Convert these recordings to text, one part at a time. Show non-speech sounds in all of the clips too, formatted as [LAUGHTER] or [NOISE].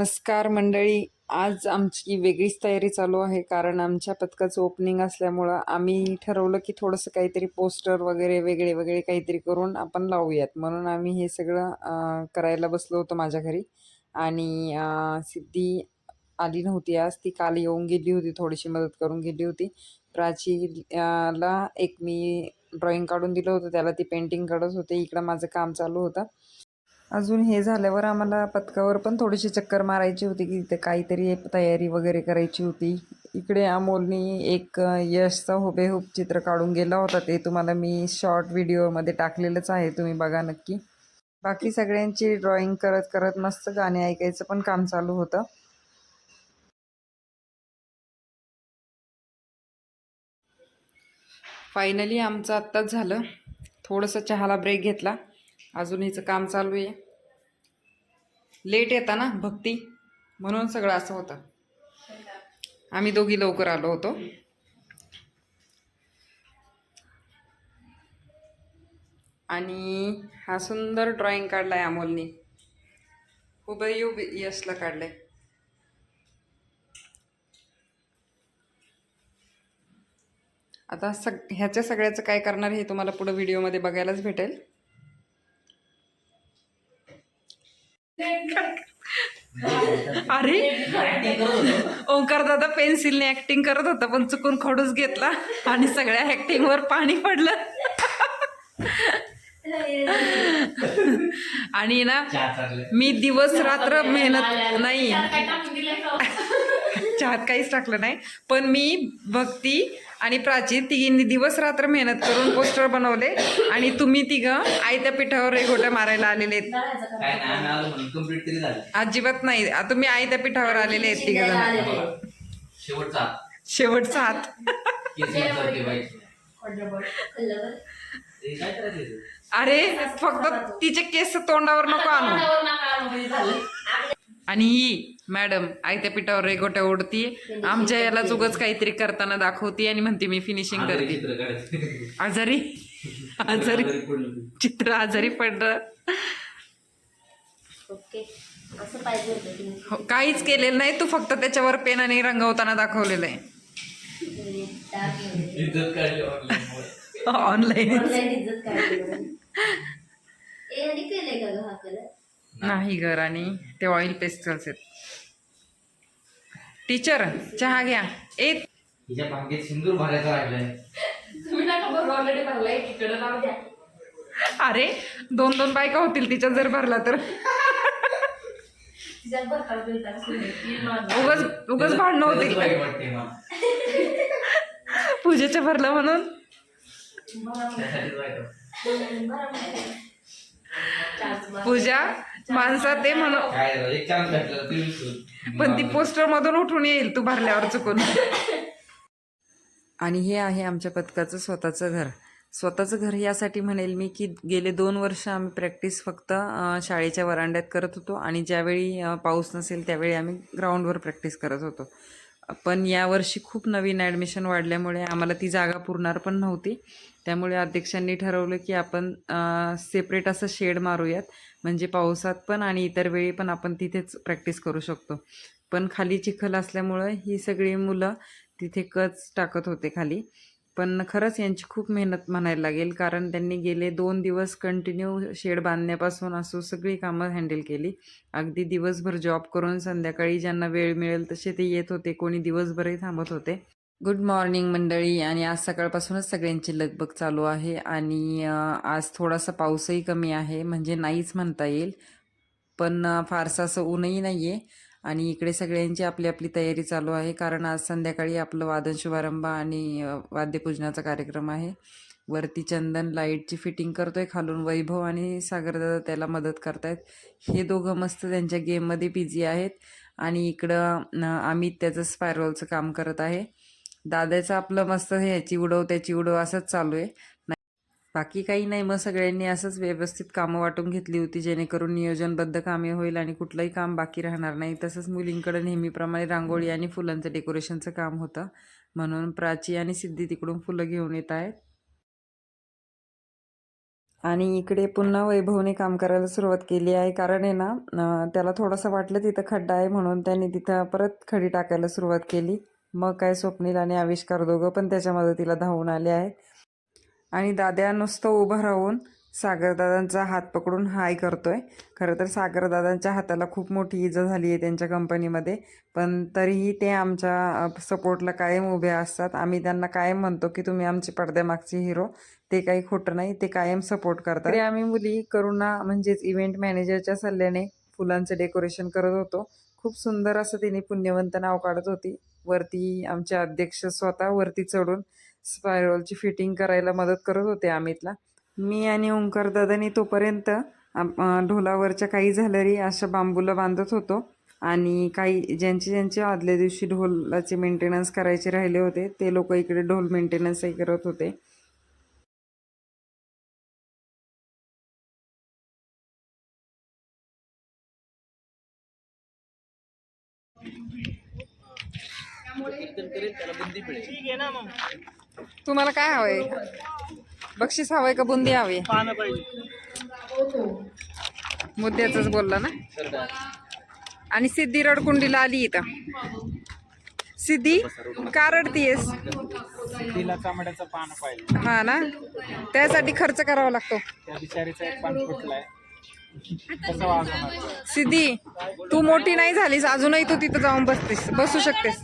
नमस्कार मंडळी. आज आमची वेगळीच तयारी चालू आहे कारण आमच्या पथकाचं ओपनिंग असल्यामुळं आम्ही ठरवलं की थोडंसं काहीतरी पोस्टर वगैरे वेगळे वेगळे काहीतरी करून आपण लावूयात. म्हणून आम्ही हे सगळं करायला बसलो होतो माझ्या घरी. आणि सिद्धी आली नव्हती आज. ती काल येऊन गेली होती थोडीशी मदत करून गेली होती. प्राची ला एक मी ड्रॉइंग काढून दिलं होतं. त्याला ती पेंटिंग काढत होते. इकडं माझं काम चालू होतं. अजून हे झाल्यावर आम्हाला पथकावर पण थोडीशी चक्कर मारायची होती की तिथे काहीतरी तयारी वगैरे करायची होती. इकडे अमोलनी एक यशचा हुबेहूब चित्र काढून गेला होता. ते तुम्हाला मी शॉर्ट व्हिडिओमध्ये टाकलेलंच आहे. तुम्ही बघा नक्की. बाकी सगळ्यांची ड्रॉइंग करत करत मस्त गाणे ऐकायचं पण काम चालू होतं. फायनली आमचं आत्ताच झालं. थोडंसं चहाला ब्रेक घेतला. अजून हिचं काम चालू आहे. लेट येता ना भक्ती? म्हणून सगळं असं होतं. आम्ही दोघी लवकर आलो होतो. आणि हा सुंदर ड्रॉइंग काढलाय अमोलनी. हुबेहूब यशला काढलाय. आता सग ह्याच्या सगळ्याचं काय करणार हे तुम्हाला पुढं व्हिडिओमध्ये बघायलाच भेटेल. [LAUGHS] अरे ओंकार दादा पेन्सिलने ऍक्टिंग करत होता पण चुकून खडूस घेतला आणि सगळ्या ऍक्टिंग वर पाणी पडलं. आणि ना मी दिवस रात्र मेहनत नाही. चहात [LAUGHS] काहीच टाकलं नाही. पण मी भक्ती आणि प्राची तिघींनी दिवस रात्र मेहनत करून पोस्टर बनवले आणि तुम्ही तिघं आयत्या पिठावर रेघोट्या मारायला आलेले आहेत. अजिबात नाही. तुम्ही आयत्या पिठावर आलेले आहेत तिघ जण. शेवटचा शेवटचा हात. [LAUGHS] अरे फक्त तिचे केस तोंडावर नको आणू. आणि ही मॅडम आयत्या पिठावर रेगोट्या ओढती आमच्या याला चुकच काहीतरी करताना दाखवती आणि म्हणते मी फिनिशिंग करते. [LAUGHS] आजारी? आजारी. चित्र आजारी पडलं. ओके. असं पाहिजे होतं तुम्ही हो, काहीच केलेलं नाही. तू फक्त त्याच्यावर पेनाने रंगवताना दाखवलेलं आहे. इज्जत काढली online ऑनलाईन [LAUGHS] नाही घर आणि ते ऑइल पेस्टल्स आहेत. टीचर चहा घ्या. ए हिच्या भांगेत सिंदूर भरायचा राहिलाय. अरे दोन दोन बायका होतील तिच्यात जर भरला तर. तिच्यात. उगच उगच भांडणं होतील. वाटते मला पूजेचं भरलं म्हणून? त्यासाठीच. [LAUGHS] पूजा माणसात ते म्हणून काय झालं, एक चान्स भेटला तर ते विसरून. पण ती पोस्टर मधून उठून येईल तू भरल्यावर चुकून. [LAUGHS] आणि हे आहे आमच्या पथकाचं स्वतःचं घर. स्वतःचं घर यासाठी म्हणेल मी की गेले दोन वर्ष आम्ही प्रॅक्टिस फक्त शाळेच्या वरांड्यात करत होतो आणि ज्यावेळी पाऊस नसेल त्यावेळी आम्ही ग्राउंडवर प्रॅक्टिस करत होतो. पण यावर्षी खूप नवीन ॲडमिशन वाढल्यामुळे आम्हाला ती जागा पुरणार पण नव्हती. त्यामुळे अध्यक्षांनी ठरवलं की आपण सेपरेट असं शेड मारूयात. म्हणजे पावसात पण आणि इतर वेळी पण आपण तिथेच प्रॅक्टिस करू शकतो. पण खाली चिखल असल्यामुळं ही सगळी मुलं तिथे कच टाकत होते खाली. पण खरंच यांची खूप मेहनत म्हणायला लागेल कारण त्यांनी गेले दोन दिवस कंटिन्यू शेड बांधण्यापासून असो सगळी कामं हँडल केली. अगदी दिवसभर जॉब करून संध्याकाळी ज्यांना वेळ मिळेल तसे ते येत होते कोणी दिवसभरही थांबत होते. गुड मॉर्निंग मंडळी आणि आज सकाळपासूनच सगळ्यांची लगबग चालू आहे आणि आज थोडासा पाऊसही कमी आहे म्हणजे नाहीच म्हणता येईल. पण फारसं असं ऊनही नाही आहे आणि इकडे सगळ्यांची आपली आपली तयारी चालू आहे. कारण आज संध्याकाळी आपलं वादन शुभारंभ आणि वाद्यपूजनाचा कार्यक्रम आहे. वरती चंदन लाईटची फिटिंग करतोय. खालून वैभव आणि सागरदादा त्याला मदत करतायत. हे दोघं मस्त त्यांच्या गेममध्ये बिझी आहेत. आणि इकडं अमित त्याचं स्पायरलचं काम करत आहे. दादाचं आपलं मस्त ह्याची उडव त्याची उडव असंच चालू आहे. बाकी काही नाही. मग सगळ्यांनी असंच व्यवस्थित कामं वाटून घेतली होती जेणेकरून नियोजनबद्ध कामे होईल आणि कुठलंही काम बाकी राहणार नाही. तसंच मुलींकडे नेहमीप्रमाणे रांगोळी आणि फुलांचं डेकोरेशनचं काम होतं. म्हणून प्राची आणि सिद्धी तिकडून फुलं घेऊन येत आहेत. आणि इकडे पुन्हा वैभवने काम करायला सुरुवात केली आहे. कारण आहे ना त्याला थोडंसं वाटलं तिथं खड्डा आहे म्हणून त्यांनी तिथं परत खडी टाकायला सुरुवात केली. मग काय स्वप्नील आणि आविष्कार दोघं पण त्याच्या मदतीला धावून आले आहेत. आणि दाद्या नुसतं उभं राहून सागरदादांचा हात पकडून हाय करतोय. खरं तर सागरदादांच्या हाताला खूप मोठी इजा झाली आहे त्यांच्या कंपनीमध्ये पण तरीही ते आमच्या सपोर्टला कायम उभे असतात. आम्ही त्यांना कायम म्हणतो की तुम्ही आमचे पडद्यामागचे हिरो ते काही खोटं नाही ते कायम सपोर्ट करतात. तरी आम्ही मुली करुणा म्हणजेच इव्हेंट मॅनेजरच्या सल्ल्याने फुलांचं डेकोरेशन करत होतो. खूप सुंदर असं तिने पुण्यवंत नाव काढत होती. वरती आमचे अध्यक्ष स्वतः वरती चढून स्पायरलची फिटिंग करायला मदत करत होते अमितला. मी आणि ओंकार दादानी तोपर्यंत ढोलावरच्या काही झालरी अशा बांबूला बांधत होतो आणि काही ज्यांचे ज्यांचे आदल्या दिवशी ढोलाचे मेंटेनन्स करायचे राहिले होते ते लोक इकडे ढोल मेंटेनन्सही करत होते. तुम्हाला काय हवंय? बक्षीस हवंय का बुंदी हवी? मुद्द्याच बोलला ना? आणि सिद्धी रडकुंडीला आली इथं. सिद्धी का रडतीयस? तिला चामड्याचं पान पाहिजे. हा ना? त्यासाठी खर्च करावा लागतो. त्या बिचारीचा एक पान फुटलाय. कसं वाजवणार सिद्धी तू मोठी नाही झालीस अजूनही तू तिथं जाऊन बसतेस बसू शकतेस.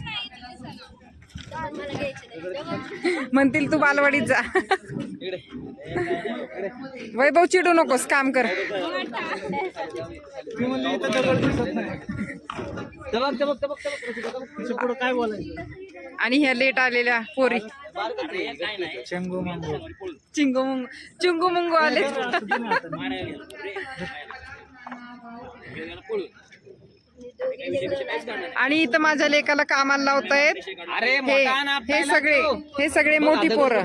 म्हणतील तू बालवाडीत जा. वैभव चिडू नकोस काम कर. आणि ह्या लेट आलेल्या पोरी. चिंगू मुंगू चिंगू मुंगू आले. [LAUGHS] [LAUGHS] आणि इथं माझ्या लेकाला कामाला लावतायत. अरे हे हे सगळे हे सगळे मोठी पोरं.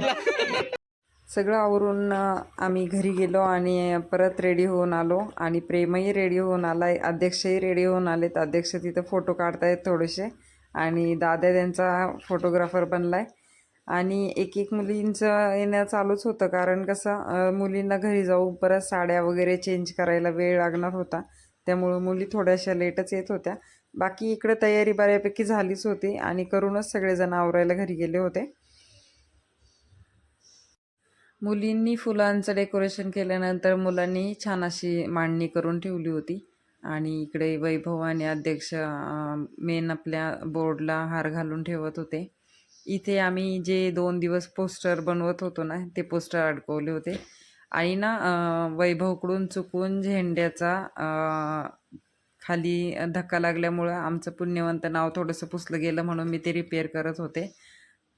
सगळं आवरून आम्ही घरी गेलो आणि परत रेडी होऊन आलो. आणि प्रेमही रेडी होऊन आलाय अध्यक्षही रेडी होऊन आलेत. अध्यक्ष तिथं फोटो काढतायत थोडेसे. आणि दादा त्यांचा फोटोग्राफर बनलाय. आणि एक एक मुलींचं येणं चालूच होतं. कारण कसं मुलींना घरी जाऊ परत साड्या वगैरे चेंज करायला वेळ लागणार होता. त्यामुळं मुली थोड्याशा लेटच येत होत्या. बाकी इकडं तयारी बऱ्यापैकी झालीच होती आणि करूनच सगळेजण आवरायला घरी गेले होते. मुलींनी फुलांचं डेकोरेशन केल्यानंतर मुलांनी छान अशी मांडणी करून ठेवली होती. आणि इकडे वैभव आणि अध्यक्ष मेन आपल्या बोर्डला हार घालून ठेवत होते. इथे आम्ही जे दोन दिवस पोस्टर बनवत होतो ना ते पोस्टर अडकवले होते. आणि ना वैभवकडून चुकून झेंड्याचा खाली धक्का लागल्यामुळं आमचं पुण्यवंत नाव थोडंसं पुसलं गेलं म्हणून मी ते रिपेअर करत होते.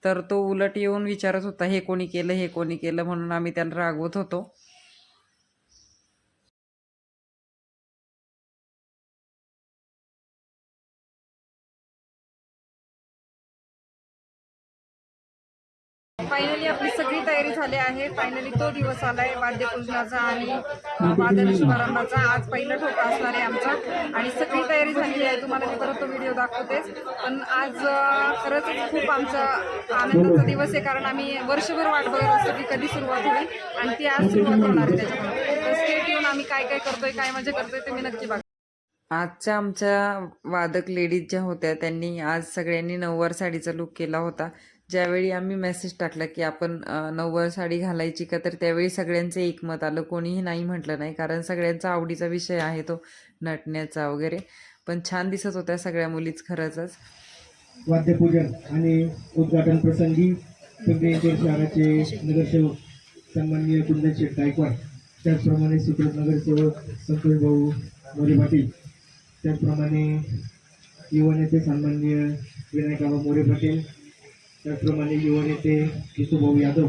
तर तो उलट येऊन विचारत होता हे कोणी केलं? हे कोणी केलं? म्हणून आम्ही त्याला रागवत होतो. फायनली आपली सगळी तयारी झाली आहे. फायनली तो दिवस आलाय. वाद्यपूजनाचा आणि वादन शुभारंभाचा. आज पहिला ठोका असणार आहे आमचा. आणि सगळी तयारी झालेली आहे. तुम्हाला मी परत तो व्हिडिओ दाखवतेच. पण आज खरंच खूप आमचा आनंदाचा दिवस आहे. कारण आम्ही वर्षभर वाट बघत असतो की कधी सुरुवात होईल आणि ती आज सुरुवात होणार आहे त्याच्यामुळे तर स्टेट येऊन आम्ही काय काय करतोय काय मजा करतोय ते मी नक्की बघा. आजच्या आमच्या वादक लेडीज ज्या होत्या त्यांनी आज सगळ्यांनी नऊवार साडीचा लुक केला होता. ज्यावेळी आम्ही मेसेज टाकला की आपण नऊवार साडी घालायची का तर त्यावेळी सगळ्यांचं एकमत आलं. कोणीही नाही म्हटलं नाही कारण सगळ्यांचा आवडीचा विषय आहे तो नटण्याचा वगैरे. पण छान दिसत होत्या सगळ्या मुलीच खरंच वाद्यपूजन आणि उद्घाटन प्रसंगी पिंपरी शहराचे नगरसेवक सन्माननीय कुंदन शेठ गायकवाड त्याचप्रमाणे सुप्रत नगरसेवक संतोष भाऊ मोरे पाटील त्याचप्रमाणे युवा नेते सन्माननीय विनायकराव मोरे पाटील त्याचप्रमाणे युवा नेते भाऊ यादव.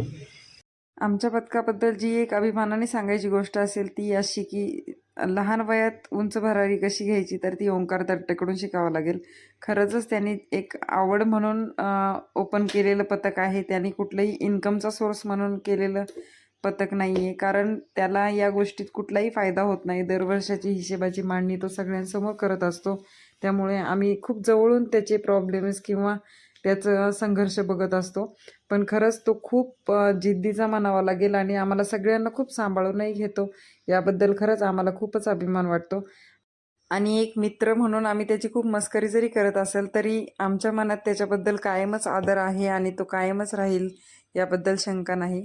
आमच्या पथकाबद्दल जी एक अभिमानाने सांगायची गोष्ट असेल ती अशी की लहान वयात उंच भरारी कशी घ्यायची तर ती ओंकार दट्टेकडून शिकावं लागेल. खरंचच त्यांनी एक आवड म्हणून ओपन केलेलं पथक आहे. त्यांनी कुठलंही इन्कमचा सोर्स म्हणून केलेलं पथक नाही आहे कारण त्याला या गोष्टीत कुठलाही फायदा होत नाही. दरवर्षाची हिशेबाची मांडणी तो सगळ्यांसमोर करत असतो. त्यामुळे आम्ही खूप जवळून त्याचे प्रॉब्लेम्स किंवा त्याचं संघर्ष बघत असतो. पण खरंच तो खूप जिद्दीचा म्हणावा लागेल आणि आम्हाला सगळ्यांना खूप सांभाळूनही घेतो. याबद्दल खरंच आम्हाला खूपच अभिमान वाटतो. आणि एक मित्र म्हणून आम्ही त्याची खूप मस्करी जरी करत असेल तरी आमच्या मनात त्याच्याबद्दल कायमच आदर आहे आणि तो कायमच राहील याबद्दल शंका नाही.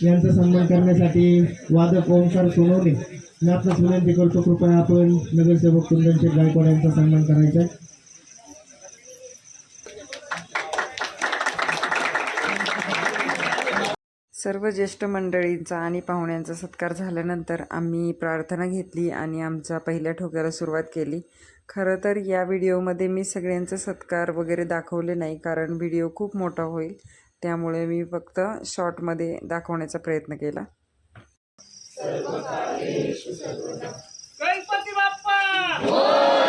यांचा सन्मान करण्यासाठी वादक ओंकार सोनवणे नातच विनंती करतो कृपया आपण नगरसेवक कुंदनशेठ गायकवाड यांचा सन्मान करायचा सर्व ज्येष्ठ मंडळींचा आणि पाहुण्यांचा सत्कार झाल्यानंतर आम्ही प्रार्थना घेतली आणि आमच्या पहिल्या ठोक्याला सुरुवात केली. खरं तर या व्हिडिओमध्ये मी सगळ्यांचा सत्कार वगैरे दाखवले नाही कारण व्हिडिओ खूप मोठा होईल. त्यामुळे मी फक्त शॉर्टमध्ये दाखवण्याचा प्रयत्न केला. गणपती बाप्पा!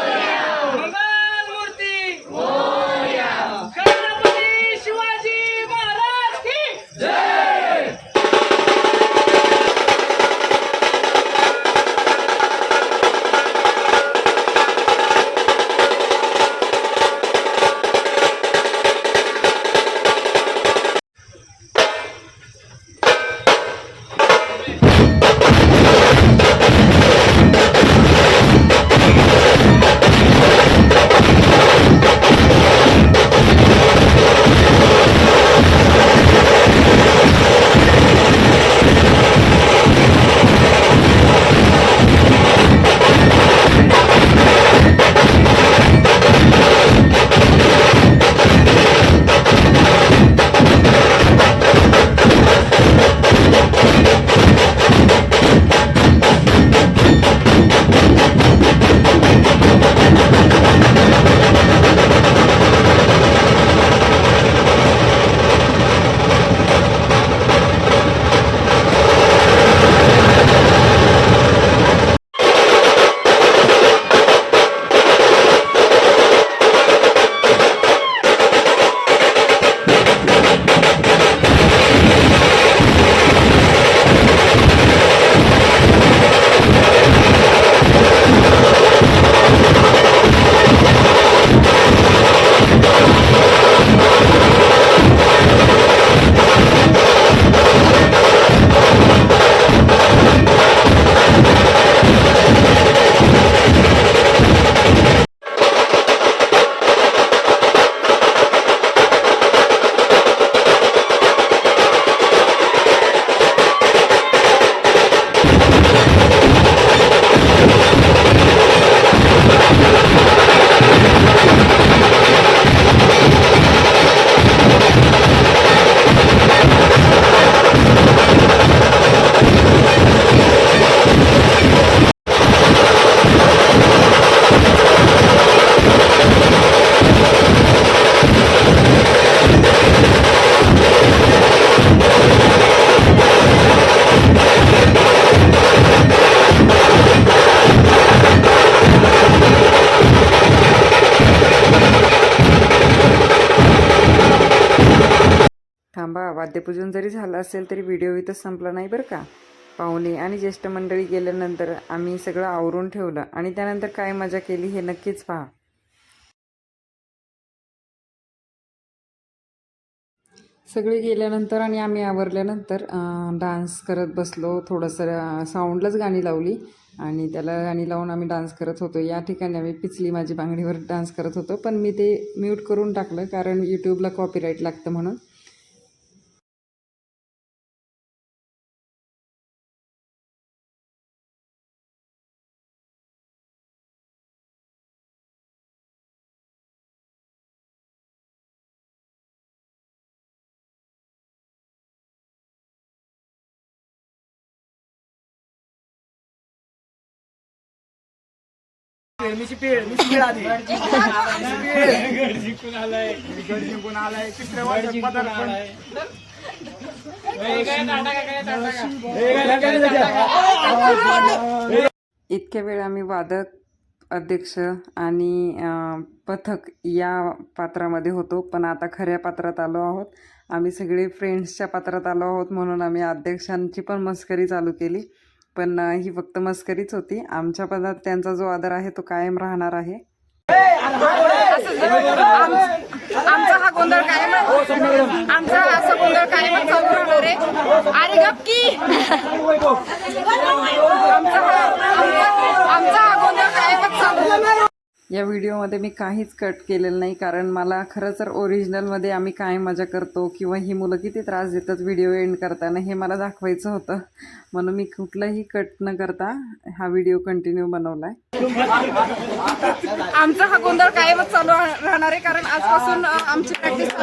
थांबा जरी झालं असेल तरी व्हिडिओ इथंच संपला नाही बरं का. पाहुणे आणि ज्येष्ठ मंडळी गेल्यानंतर आम्ही सगळं आवरून ठेवलं आणि त्यानंतर काय मजा केली हे नक्कीच पहा. सगळे गेल्यानंतर आणि आम्ही आवरल्यानंतर डान्स करत बसलो थोडंसं साऊंडलाच गाणी लावली आणि त्याला गाणी लावून आम्ही डान्स करत होतो. या ठिकाणी आम्ही पिचली माझी बांगडीवर डान्स करत होतो पण मी ते म्यूट करून टाकलं कारण यूट्यूबला कॉपीराईट लागतं म्हणून. गड जिंकून आलाय गड जिंकून आलाय तिसऱ्या वर्षात पदार्पण काय नाटक आहे, काय नाटक आहे? इतक्या वेळ आम्ही वादक अध्यक्ष आणि पथक या पात्रामध्ये होतो पण आता खऱ्या पात्रात आलो आहोत. आम्ही सगळे फ्रेंड्सच्या पात्रात आलो आहोत म्हणून आम्ही अध्यक्षांची पण मस्करी चालू केली. पण ही फक्त मस्करीच होती. आमच्या पदात त्यांचा जो आदर आहे तो कायम राहणार आहे. आमचा हा गोंधळ कायम आमचा असा गोंधळ कायम चालू राहणार आहे. अरे गपकी आमचा हा गोंधळ कायमच चालू या व्हिडिओमध्ये मी काहीच कट केलेलं नाही कारण मला खरं तर ओरिजिनलमध्ये आम्ही काय मजा करतो किंवा ही मुलं किती त्रास देतात व्हिडिओ एंड करताना हे मला दाखवायचं होतं. म्हणून मी कुठलंही कट न करता हा व्हिडिओ कंटिन्यू बनवला आहे आमचा हा गोंधळ कायमच चालू राहणार आहे कारण आजपासून आमची प्रॅक्टिस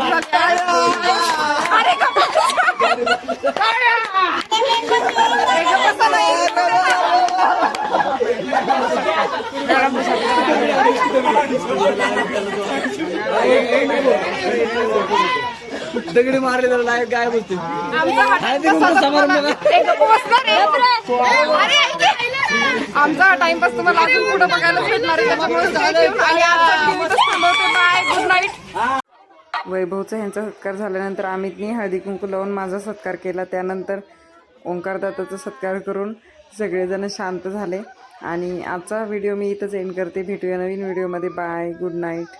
दगडी मारले तर लाईव्ह गायब होते. आमचा हा टाइमपास तुम्हाला- अजून पुढे बघायला भेटणार गुड नाईट. वैभवचा ह्यांचा सत्कार झाल्यानंतर अमितनी हळदी कुंकू लावून माझा सत्कार केला. त्यानंतर ओंकारदाताचा सत्कार करून सगळेजण शांत झाले. आणि आजचा व्हिडिओ मी इथंच एंड करते. भेटूया नवीन व्हिडिओमध्ये बाय गुड नाईट